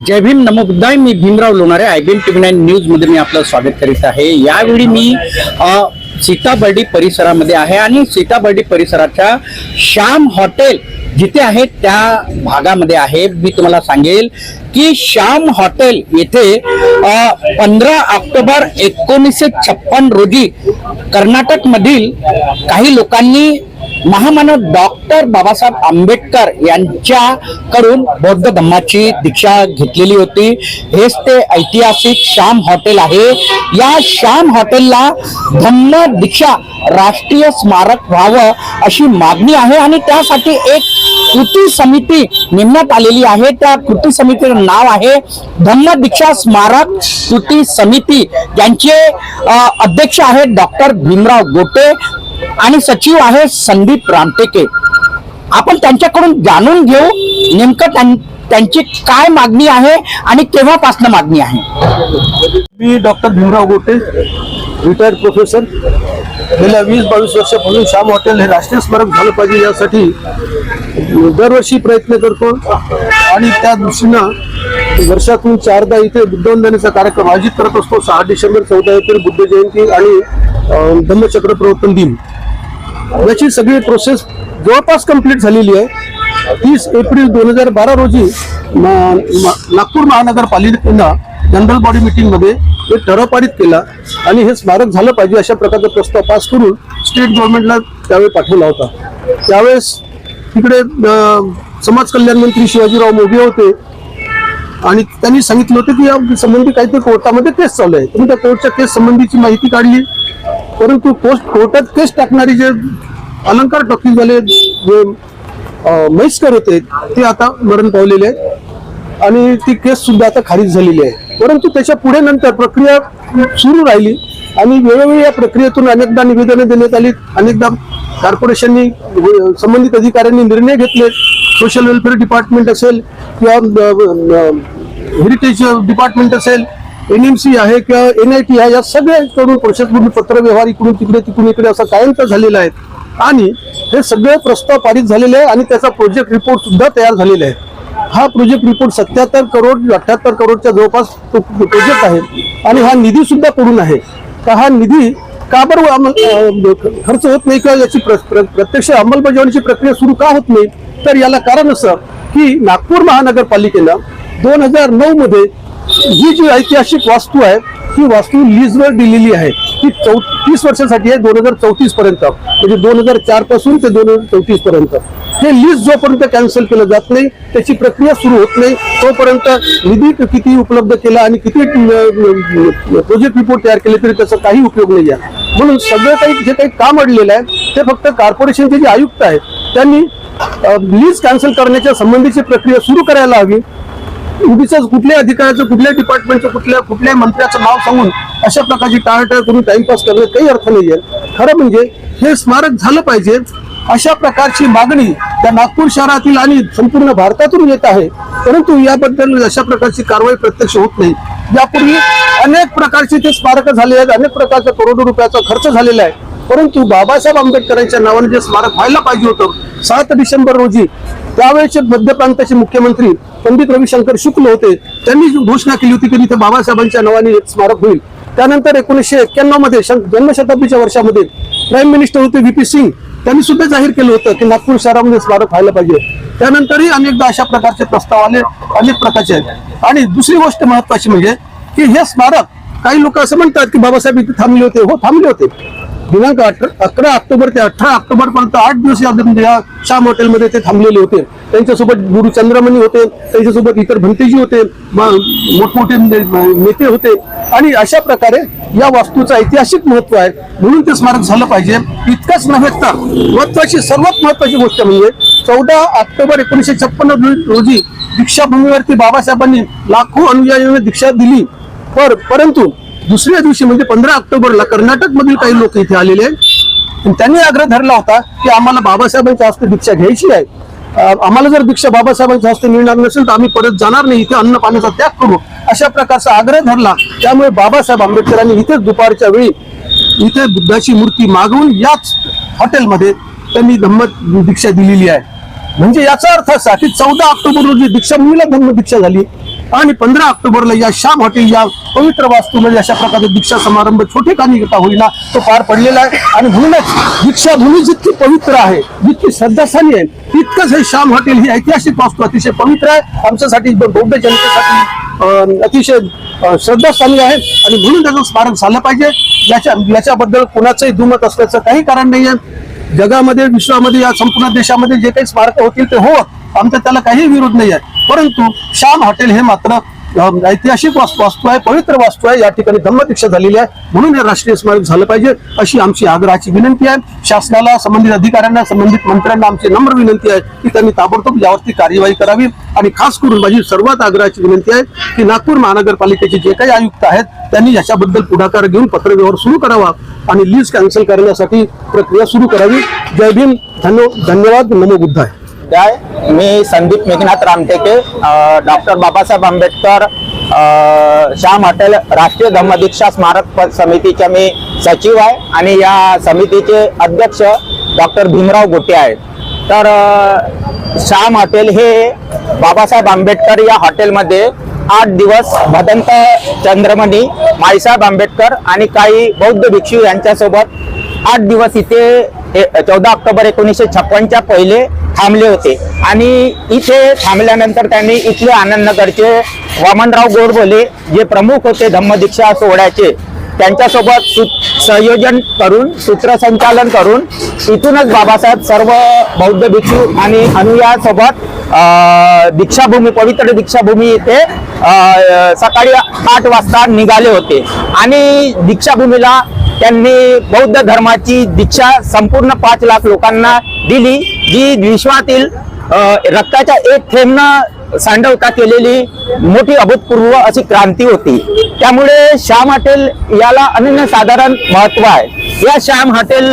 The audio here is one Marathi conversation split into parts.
जय भीम नमो बुद्धाय. मी Bhimrao Lonare I B M TV nine न्यूजमध्ये मी आपलं स्वागत करीत आहे. यावेळी मी सीताबर्डी परिसरामध्ये आहे आणि सीताबर्डी परिसराच्या श्याम हॉटेल जिथे आहे त्या भागामध्ये आहे. मी तुम्हाला सांगेल की श्याम हॉटेल येथे पंधरा ऑक्टोबर एकोणीसशे छप्पन रोजी कर्नाटक मधील काही लोकांनी महामानव डॉक्टर बाबासाहेब आंबेडकर यांच्याकडून बौद्ध धम्माची दीक्षा घेतलेली होती. हेच ते ऐतिहासिक श्याम हॉटेल आहे. या श्याम हॉटेलला धम्म दीक्षा राष्ट्रीय स्मारक व्हावं अशी मागणी आहे आणि त्यासाठी एक कृती समिती नेमण्यात आलेली आहे. त्या कृती समितीचं नाव आहे धम्म दीक्षा स्मारक कृती समिती. यांचे अध्यक्ष आहेत डॉक्टर भीमराव गोटे आणि सचिव आहे संदीप रामटेके. आपण त्यांच्याकडून जाणून घेऊ नेमकं त्यां- त्यांची काय मागणी आहे आणि केव्हापासनं मागणी आहे. मी doctor Bhimrao Gote retired professor गेल्या वीस बावीस वर्षापासून श्याम हॉटेल हे राष्ट्रीय स्मारक झालं पाहिजे यासाठी दरवर्षी प्रयत्न करतो. आणि त्या दृष्टीनं वर्षातून चारदा इथे बुद्धवंदनेचा कार्यक्रम आयोजित करत असतो. सहा डिसेंबर चौदा एप्रिल बुद्ध जयंती आणि धम्मचक्र प्रवर्तन दिन. याची सगळी प्रोसेस जवळपास कंप्लीट झालेली आहे. तीस एप्रिल दोन हजार बारा रोजी नागपूर महानगरपालिकेनं जनरल बॉडी मीटिंगमध्ये एक ठराव पारित केला आणि हे स्मारक झालं पाहिजे अशा प्रकारचा प्रस्ताव पास करून स्टेट गव्हर्नमेंटला त्यावेळी पाठवला होता. त्यावेळेस तिकडे समाज कल्याण मंत्री शिवाजीराव मोगे होते. आणि त्यांनी सांगितलं होतं की या संबंधी काहीतरी कोर्टामध्ये केस चालू आहे. तुम्ही त्या कोर्टच्या केस संबंधीची माहिती काढली. परंतु कोर्ट कोर्टात केस टाकणारे जे अलंकार टॉकीजवाले जे म्हैसकर होते ते आता मरण पावलेले आहेत. आणि ती केस सुद्धा आता खारिज झालेली आहे. परंतु त्याच्या पुढे नंतर प्रक्रिया सुरू राहिली आणि वेळोवेळी या प्रक्रियेतून अनेकदा निवेदनं देण्यात आली. अनेकदा कॉर्पोरेशननी संबंधित अधिकाऱ्यांनी निर्णय घेतले. सोशल वेलफेअर डिपार्टमेंट असेल किंवा हेरिटेज डिपार्टमेंट असेल एन एम सी आहे किंवा एन आय टी आहे या सगळ्याकडून प्रोसेस पत्रव्यवहार इकडून तिकडे तिकडून इकडे असा कायमचा झालेला आहे. आणि हे सगळे प्रस्ताव पारित झालेले आहे आणि त्याचा प्रोजेक्ट रिपोर्ट सुद्धा तयार झालेला आहे. हा प्रोजेक्ट रिपोर्ट सत्याहत्तर करोड अठ्याहत्तर करोडच्या जवळपास प्रोजेक्ट आहे. आणि हा निधी सुद्धा पडून आहे. तर हा निधी का बरं अंमल- खर्च होत नाही किंवा याची प्र- प्रत्यक्ष अंमलबजावणीची प्रक्रिया सुरू का होत नाही? तर याला कारण असं की नागपूर महानगरपालिकेनं दोन हजार नऊ मध्ये ही जी ऐतिहासिक वास्तू आहे ही वास्तू लीजवर दिलेली आहे. ती चौ तीस वर्षासाठी आहे दोन हजार चौतीस पर्यंत. म्हणजे दोन हजार चारपासून ते दोन हजार चौतीस पर्यंत. हे लीज जोपर्यंत कॅन्सल केलं जात नाही त्याची प्रक्रिया सुरू होत नाही तोपर्यंत निधी किती उपलब्ध केला आणि किती प्रोजेक्ट रिपोर्ट तयार केले तरी त्याचा काही उपयोग नाही आहे. म्हणून सगळं काही जे काही काम अडलेलं आहे ते फक्त कॉर्पोरेशनचे जे आयुक्त आहेत त्यांनी लीज कॅन्सल करण्याच्या संबंधीची प्रक्रिया सुरू करायला हवी. उगीच कुठल्या अधिकाऱ्याचं कुठल्या डिपार्टमेंटचं कुठल्या कुठल्या मंत्र्याचं नाव सांगून अशा प्रकारची टाळाटाळ करून टाइमपास करण्यात काही अर्थ नाहीये. खरं म्हणजे हे स्मारक झालं पाहिजे. अशा प्रकारची मागणी त्या नागपूर शहरातील आणि संपूर्ण भारतातून येत आहे. परंतु याबद्दल अशा प्रकारची कारवाई प्रत्यक्ष होत नाही. यापूर्वी अनेक प्रकारचे ते स्मारक झाले आहेत. अनेक प्रकारचा करोडो रुपयाचा खर्च झालेला आहे. परंतु बाबासाहेब आंबेडकरांच्या नावाने जे स्मारक व्हायला पाहिजे होतं सात डिसेंबर रोजी त्यावेळेचे मध्य प्रांताचे मुख्यमंत्री पंडित रविशंकर शुक्ल होते त्यांनी घोषणा केली होती की इथे बाबासाहेबांच्या नावाने एक स्मारक होईल. त्यानंतर एकोणीसशे एक्क्याण्णवमध्ये जन्मशताब्दीच्या वर्षामध्ये प्राईम मिनिस्टर होते व्ही पी सिंग त्यांनी सुद्धा जाहीर केलं होतं की नागपूर शहरामध्ये स्मारक व्हायला पाहिजे. त्यानंतरही अनेकदा अशा प्रकारचे प्रस्ताव आले अनेक प्रकारचे आहेत. आणि दुसरी गोष्ट महत्वाची म्हणजे की हे स्मारक काही लोक असं म्हणतात की बाबासाहेब इथे थांबले होते. हो थांबले होते. दिनांक अकरा ऑक्टोबर ते अठरा ऑक्टोबर पर्यंत आठ दिवस या म्हणजे श्याम हॉटेलमध्ये ते थांबलेले होते. त्यांच्यासोबत गुरु चंद्रमणी होते त्यांच्यासोबत इतर भंतेजी होते मोठमोठे नेते होते. आणि अशा प्रकारे या वास्तूचं ऐतिहासिक महत्त्व आहे. म्हणून ते स्मारक झालं पाहिजे. इतकंच नव्हे तर महत्वाची सर्वात महत्वाची गोष्ट म्हणजे चौदा ऑक्टोबर एकोणीशे छप्पन्न रोजी दीक्षाभूमीवरती बाबासाहेबांनी लाखो अनुयायांना दीक्षा दिली. पर परंतु दुसऱ्या दिवशी म्हणजे पंधरा ऑक्टोबरला कर्नाटक मधील काही लोक इथे आलेले आहेत. त्यांनी आग्रह धरला होता की आम्हाला बाबासाहेबांच्या हस्ते दीक्षा घ्यायची आहे. आम्हाला जर दीक्षा बाबासाहेबांच्या हस्ते मिळणार नसेल तर आम्ही परत जाणार नाही. इथे अन्न पाण्याचा त्याग करू. अशा प्रकारचा आग्रह धरला. त्यामुळे बाबासाहेब आंबेडकरांनी इथेच दुपारच्या वेळी इथे बुद्धाची मूर्ती मागवून याच हॉटेलमध्ये त्यांनी धम्म दीक्षा दिलेली आहे. म्हणजे याचा अर्थ असा की चौदा ऑक्टोबर रोजी दीक्षाभूमीला धम्म दीक्षा झाली. आणि पंधरा ऑक्टोबरला या श्याम हॉटेल या पवित्र वास्तूमध्ये अशा प्रकारचा दीक्षा समारंभ छोटे कानी का होईना तो पार पडलेला आहे. आणि म्हणूनच दीक्षाभूमी जितकी पवित्र आहे जितकी श्रद्धास्थानी आहे तितकंच हे श्याम हॉटेल ही ऐतिहासिक वास्तू अतिशय पवित्र आहे. आमच्यासाठी बौद्ध जनतेसाठी अतिशय श्रद्धास्थानी आहे. आणि म्हणून त्याचं स्मारक झालं पाहिजे. याच्या याच्याबद्दल कोणाचंही दुमत असल्याचं काही कारण नाही आहे जगामध्ये विश्वामध्ये या संपूर्ण देशामध्ये जे काही स्मारक होतील ते हो आमचा त्याला काही विरोध नाही आहे परंतु श्याम हॉटेल हे मात्र ऐतिहासिक वास्तू वास्तू आहे पवित्र वास्तू आहे या ठिकाणी धम्मदीक्षा झालेली आहे. म्हणून हे राष्ट्रीय स्मारक झालं पाहिजे अशी आमची आग्रहाची विनंती आहे. शासनाला संबंधित अधिकाऱ्यांना संबंधित मंत्र्यांना आमची नम्र विनंती आहे की त्यांनी ताबडतोब यावरती कार्यवाही करावी. आणि खास करून माझी सर्वात आग्रहाची विनंती आहे की नागपूर महानगरपालिकेचे जे काही आयुक्त आहेत त्यांनी याच्याबद्दल पुढाकार घेऊन पत्रव्यवहार सुरू करावा आणि लीज कॅन्सल करण्यासाठी प्रक्रिया सुरू करावी. जय भीम. धन्यवाद. नमो बुद्ध उपाध्याय मी संदीप मेघनाथ रामटेके डॉक्टर बाबासाहेब आंबेडकर श्याम हॉटेल राष्ट्रीय धम्मदीक्षा स्मारक प- समितीच्या मी सचिव आहे आणि या समितीचे अध्यक्ष डॉक्टर भीमराव गोटे आहेत. तर श्याम हॉटेल हे बाबासाहेब आंबेडकर या हॉटेलमध्ये आठ दिवस भदंत चंद्रमणी माईसाहेब आंबेडकर आणि काही बौद्ध भिक्षू यांच्यासोबत आठ दिवस इथे चौदा ऑक्टोबर एकोणीसशे छप्पनच्या पहिले थांबले होते. आणि इथे थांबल्यानंतर त्यांनी इथले आनंदनगरचे वामनराव गोडबोले जे प्रमुख होते धम्मदीक्षा सोहळ्याचे त्यांच्यासोबत सु- संयोजन करून सूत्रसंचालन करून इथूनच बाबासाहेब सर्व बौद्ध भिक्षू आणि अनुयासोबत दीक्षाभूमी पवित्र दीक्षाभूमी इथे सकाळी आठ वाजता निघाले होते. आणि दीक्षाभूमीला त्यांनी बौद्ध धर्माची दीक्षा संपूर्ण पाच लाख लोकांना दिली जी विश्वातील रक्ताच्या एक थेंबनं सांडवता केलेली मोठी अभूतपूर्व अशी क्रांती होती. त्यामुळे श्याम हॉटेल याला अनन्यसाधारण महत्त्व आहे. या श्याम हॉटेल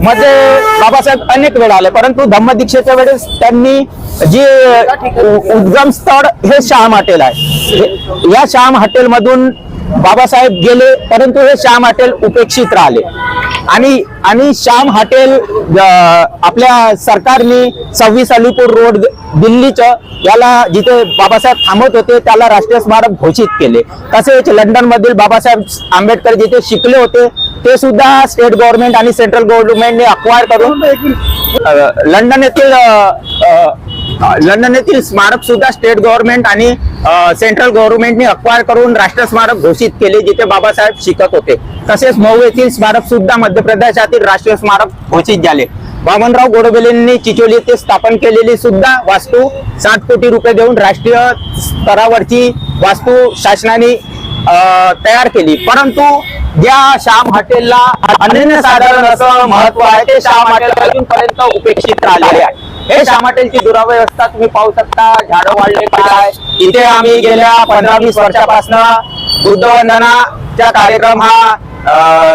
मध्ये बाबासाहेब अनेक वेळा आले परंतु धम्मदीक्षेच्या वेळेस त्यांनी जे उद्गम स्थळ हे श्याम हॉटेल आहे. या श्याम हॉटेल मधून बाबासाहेब गेले परंतु हे श्याम हॉटेल उपेक्षित राहिले. आणि आणि श्याम हॉटेल आपल्या सरकारने सव्वीस अलीपूर रोड दिल्लीचं याला जिथे बाबासाहेब थांबत होते त्याला राष्ट्रीय स्मारक घोषित केले. तसेच लंडनमधील बाबासाहेब आंबेडकर जिथे शिकले होते ते सुद्धा स्टेट गव्हर्नमेंट आणि सेंट्रल गव्हर्नमेंटने अक्वायर करून लंडन येथील लंडन येथील स्मारक सुद्धा स्टेट गव्हर्नमेंट आणि सेंट्रल गव्हर्नमेंटने अक्वायर करून राष्ट्र स्मारक घोषित केले जिथे बाबासाहेब शिकत होते. तसेच मऊ येथील स्मारक सुद्धा मध्य प्रदेशातील राष्ट्रीय स्मारक घोषित झाले. वामनराव गोडबेलेंनी चिचोली येथे स्थापन केलेली सुद्धा वास्तू सात कोटी रुपये देऊन राष्ट्रीय स्तरावरची वास्तू शासनाने तयार केली. परंतु ज्या श्याम हॉटेलला अनन्यसाधारण असं महत्त्व आहे ते श्याम हॉटेल अजूनपर्यंत उपेक्षित राहिलेले आहे. हे श्याम हॉटेलची दुरावस्था तुम्ही पाहू शकता झाडं वाढले काय. इथे आम्ही गेल्या पंधरा वीस वर्षापासून बुद्धवंदनाचा कार्यक्रम हा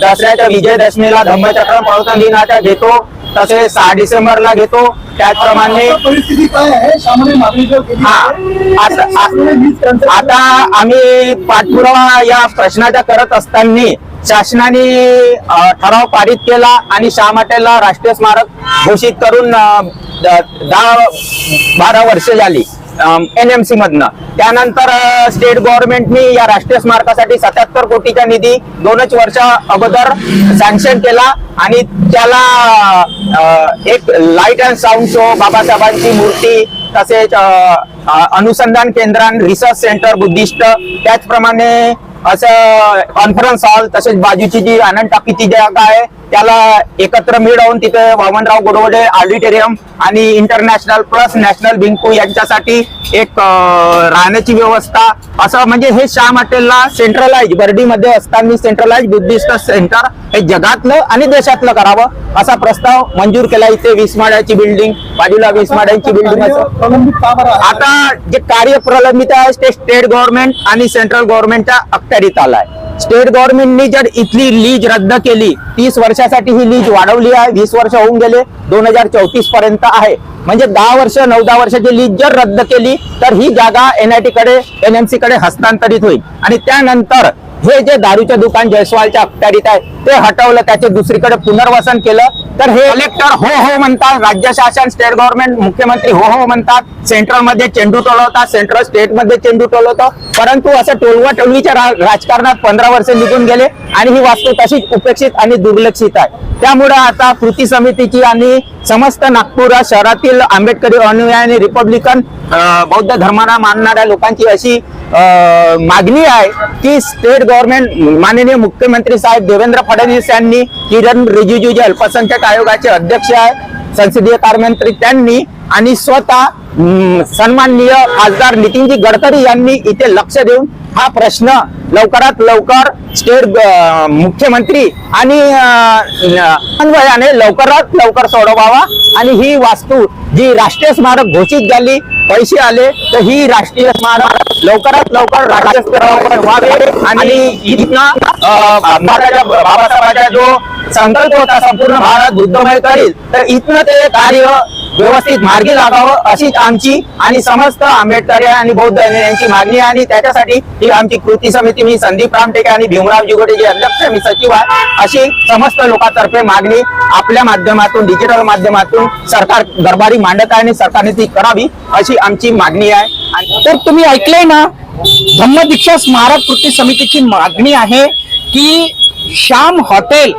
दसऱ्याच्या विजयदशमीला धम्मचक्र प्रवर्तन दिनाचा घेतो तसेच सहा डिसेंबरला घेतो. त्याचप्रमाणे परिस्थिती काय आहे? सामान्य नागरिक हा आता आम्ही पाठपुरावा या प्रश्नाचा करत असताना शासनाने ठराव पारित केला आणि श्याम हॉटेलला राष्ट्रीय स्मारक घोषित करून दहा बारा वर्ष झाली एनएमसी मधनं. त्यानंतर स्टेट गव्हर्नमेंटनी या राष्ट्रीय स्मारकासाठी सत्याहत्तर कोटीचा निधी दोनच वर्ष अगोदर सँक्शन केला आणि त्याला एक लाइट अँड साऊंड शो बाबासाहेबांची मूर्ती तसेच अनुसंधान केंद्रान रिसर्च सेंटर बुद्धिस्ट त्याचप्रमाणे असं कॉन्फरन्स हॉल तसेच बाजूची जी आनंद टाकीची जागा आहे त्याला एकत्र मिळवून तिथे वामनराव गोडवडे ऑडिटोरियम आणि इंटरनॅशनल प्लस नॅशनल बिंकू यांच्यासाठी एक राहण्याची व्यवस्था. असं म्हणजे हे श्याम हॉटेलला सेंट्रलाइज बर्डीमध्ये असताना सेंट्रलाइज बुद्धिस्ट सेंटर हे जगातलं आणि देशातलं करावं असा प्रस्ताव मंजूर केला इथे वीस माळ्याची बिल्डिंग बाजूला वीस माळ्यांची बिल्डिंग आता जे कार्य प्रलंबित आहे ते स्टेट गव्हर्नमेंट आणि सेंट्रल गव्हर्नमेंटच्या अखत्यारीत आलाय. स्टेट गव्हर्नमेंटनी जर इथली लीज रद्द केली तीस वर्षासाठी ही लीज वाढवली आहे वीस वर्ष होऊन गेले दोन हजार चौतीस पर्यंत आहे. म्हणजे दहा वर्ष नऊ दहा वर्षाची लीज जर रद्द केली तर ही जागा एनआयटी कडे एनएमसी कडे हस्तांतरित होईल. आणि त्यानंतर हे जे दारूचे दुकान जयस्वालच्या अखत्यारीत आहे ते हटवलं त्याचे दुसरीकडे पुनर्वसन केलं. तर हे कलेक्टर हो हो म्हणतात. राज्य शासन स्टेट गव्हर्नमेंट मुख्यमंत्री हो हो म्हणतात. सेंट्रलमध्ये चेंडू टोलवतात सेंट्रल स्टेटमध्ये चेंडू टोलवतो परंतु असं टोलवा टोलवीच्या राजकारणात पंधरा वर्ष निघून गेले आणि ही वास्तू तशीच उपेक्षित आणि दुर्लक्षित आहे. त्यामुळे आता कृती समितीची आणि समस्त नागपूर शहरातील आंबेडकरी अनुयायी आणि रिपब्लिकन बौद्ध धर्माला मानणाऱ्या लोकांची अशी मागणी आहे की स्टेट गव्हर्नमेंट माननीय मुख्यमंत्री साहेब देवेंद्र फडणवीस यांनी किरण रिजिजू जे अल्पसंख्याक आयोगाचे अध्यक्ष आहे. संसदीय कार्यमंत्री त्यांनी आणि स्वतः सन्माननीय खासदार नितीनजी गडकरी यांनी इथे लक्ष देऊन हा प्रश्न लवकरात लवकर स्टेट मुख्यमंत्री आणि लवकरात लवकर सोडवावा. आणि ही वास्तू जी राष्ट्रीय स्मारक घोषित झाली पैसे आले तर ही राष्ट्रीय स्मारक लवकरात लवकर राज्य स्तरावर व्हावे. आणि महाराजा बाबासाहेबांचा जो संकल्प होता संपूर्ण भारत बुद्धमय करील तर इथनं ते कार्य व्यवस्थित मार्गी लागावं अशीच आमची आणि समस्त आंबेडकर आणि बौद्ध यांची मागणी आहे. आणि त्याच्यासाठी ही आमची कृती समिती मी संदीप रामटेके आणि भीमराव जिगोटे जे अध्यक्ष मी सचिव आहे अशी समस्त लोकांतर्फे मागणी आपल्या माध्यमातून डिजिटल माध्यमातून सरकार दरबारी मांडत आहे आणि सरकारने ती करावी अशी आमची मागणी आहे. तर तुम्ही ऐकलंय ना धम्मदीक्षा स्मारक कृती समितीची मागणी आहे. की श्याम हॉटेल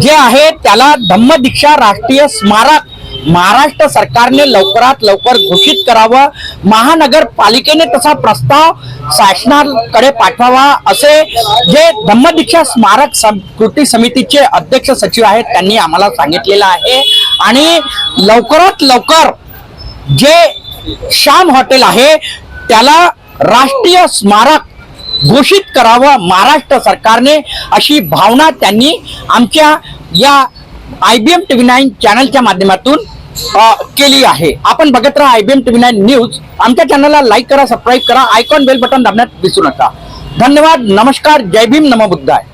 जे आहे त्याला धम्मदीक्षा राष्ट्रीय स्मारक महाराष्ट्र सरकारने लवकरात लवकर घोषित करावं महानगरपालिकेने तसा प्रस्ताव शासनाकडे पाठवावा असे जे धम्मदीक्षा स्मारक सम- कृती समितीचे अध्यक्ष सचिव आहेत त्यांनी आम्हाला सांगितलेलं आहे. आणि लवकरात लवकर जे श्याम हॉटेल आहे त्याला राष्ट्रीय स्मारक घोषित करावं महाराष्ट्र सरकारने अशी भावना त्यांनी आमच्या या I B M TV nine चॅनलच्या माध्यमातून केली आहे. आपण बघत राहा I B M TV nine news आमच्या चॅनलला लाईक करा सबस्क्राईब करा. आयकॉन बेल बटन दाबण्यात विसरू नका. धन्यवाद. नमस्कार. जय भीम. नमो बुद्धाय.